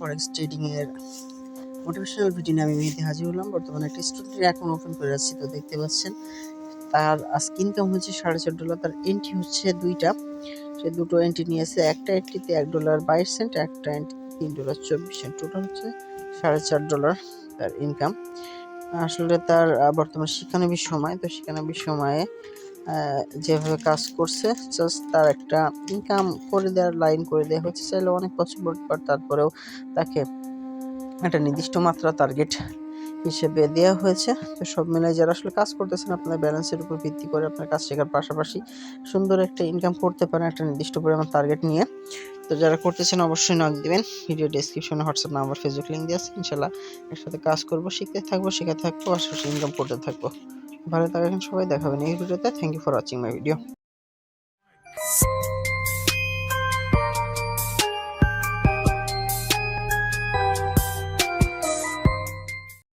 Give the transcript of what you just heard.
ফরেক্স trading এর motivational video আমি মেহেদি হাজির হলাম। বর্তমানে একটা স্টুডেন্ট অ্যাকাউন্ট ওপেন করে আছি, তো দেখতে পাচ্ছেন, তার ইনকাম হচ্ছে সাড়ে চার ডলার তার এন্ট্রি হচ্ছে দুইটা। সে দুটো এন্ট্রি নিয়েছে একটা এন্ট্রিতে এক ডলার বাইশ সেন্ট একটা এন্ট্রি তিন ডলার চব্বিশ সেন্ট টোটাল হচ্ছে সাড়ে চার ডলার তার ইনকাম আসলে তার বর্তমান শিক্ষানবিশ সময়, তো শিক্ষানবিশ সময়ে যেভাবে কাজ করছে জাস্ট তার একটা ইনকাম করে দেওয়ার লাইন করে দেওয়া হচ্ছে। চাইলে অনেক পসিবল বাট তারপরেও তাকে একটা নির্দিষ্ট মাত্রা টার্গেট হিসেবে দেওয়া হয়েছে। তো সব মিলিয়ে যারা আসলে কাজ করতেছেন আপনার ব্যালেন্সের উপর ভিত্তি করে আপনার কাজ শেখার পাশাপাশি সুন্দর একটা ইনকাম করতে পারেন একটা নির্দিষ্ট পরিমাণ টার্গেট নিয়ে। তো যারা করতেছেন, অবশ্যই নক দিবেন। ভিডিও ডেসক্রিপশনে হোয়াটসঅ্যাপ নাম্বার ফেসবুক লিঙ্ক দিয়ে আছে। ইনশাল্লাহ একসাথে কাজ করব, শিখতে থাকব, শেখাতে থাকব, আশেপাশে ইনকাম করতে থাকব। ভালো থাকবেন সবাই দেখাবেন এই ভিডিওতে। Thank you for watching my video